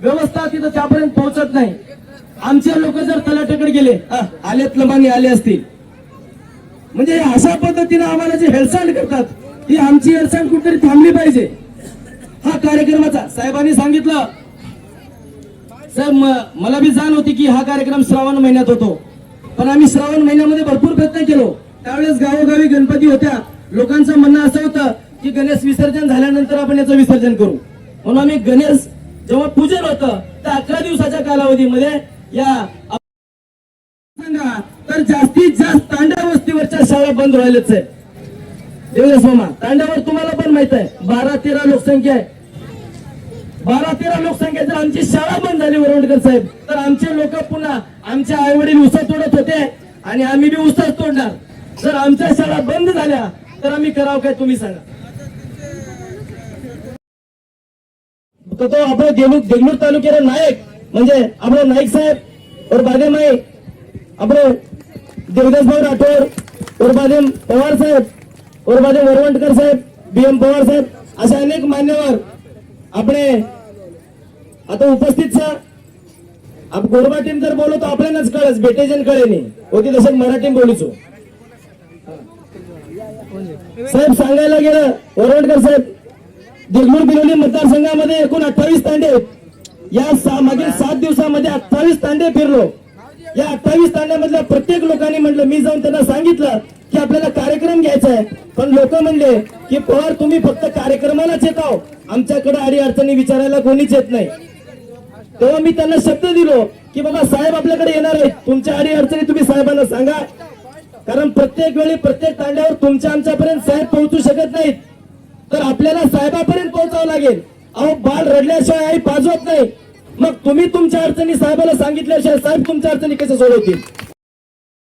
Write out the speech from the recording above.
व्यवस्था तिथं त्यापर्यंत पोहोचत नाही. आमचे लोक जर तलाट्याकडे गेले हा, आलेत लमानी आले असतील. म्हणजे अशा पद्धतीने आम्हाला जे हेळसांड करतात ही आमची अडचण कुठेतरी थांबली पाहिजे. हा कार्यक्रमाचा साहेबांनी सांगितलं. साहेब मला बी जाण होती की हा कार्यक्रम श्रावण महिन्यात होतो. पण आम्ही श्रावण महिन्यामध्ये भरपूर प्रयत्न केलो. त्यावेळेस गावोगावी गणपती होत्या. लोकांचं म्हणणं असं होतं की गणेश विसर्जन झाल्यानंतर आपण याचं विसर्जन करू. म्हणून आम्ही गणेश जेव्हा पूजन होतं त्या अकरा दिवसाच्या कालावधीमध्ये या सांगा तर जास्तीत जास्त तांड्या वस्तीवरच्या शाळा बंद राहिलेच आहे देवदास मामा तांड्यावर तुम्हाला पण माहीत आहे बारा तेरा लोकसंख्या आहे. बारा तेरा लोकसंख्या जर आमची शाळा बंद झाली वरवणकर साहेब तर आमचे लोक पुन्हा आमचे आई वडील उसा तोडत होते आणि आम्ही बी उसाच तोडणार. जर आमच्या शाळा बंद झाल्या तर आम्ही करावं काय तुम्ही सांगा? तर तो आपलं देगलूर देगलूर तालुक्याला नायक म्हणजे आपलं नाईक साहेब और बादेमाई आपलं देवदास भाऊ राठोड और बादेम पवार साहेब और बादेम वरवंटकर साहेब बी एम पवार साहेब असे अनेक मान्यवर આપણે आता उपस्थित છે આપ ગોરબા ટીમ જર બોલો તો આપણે જ કળે બેટે જન કળે નહીં होती तसं मराठी बोलू છું साहेब सांगायला गेलं ओरवडकर साहेब देगलूर बिलोली मतदारसंघामध्ये एकूण अठ्ठावीस तांडे आहेत या सा- मागील सात दिवसामध्ये अठ्ठावीस तांडे फिरलो या अठ्ठावीस तांड्यामधल्या प्रत्येक लोकांनी म्हटलं मी जाऊन त्यांना सांगितलं की आपल्याला कार्यक्रम घ्यायचा आहे. पण लोक म्हणले की पवार तुम्ही फक्त कार्यक्रमालाच येत आहो. आमच्याकडे अडी अडचणी विचारायला कोणीच येत नाही. तेव्हा मी त्यांना शब्द दिलो की बाबा साहेब आपल्याकडे येणार आहेत. तुमच्या अडी अडचणी तुम्ही साहेबांना सांगा. कारण प्रत्येक वेळी प्रत्येक तांड्यावर तुमच्या आमच्यापर्यंत साहेब पोहोचू शकत नाहीत. तर आपल्याला साहेबापर्यंत पोहोचावं लागेल. अहो बाळ रडल्याशिवाय आई पाजवत नाही. मग तुम्ही तुमच्या अडचणी साहेबाला सांगितल्याशिवाय साहेब तुमच्या अडचणी कशा सोडवतील?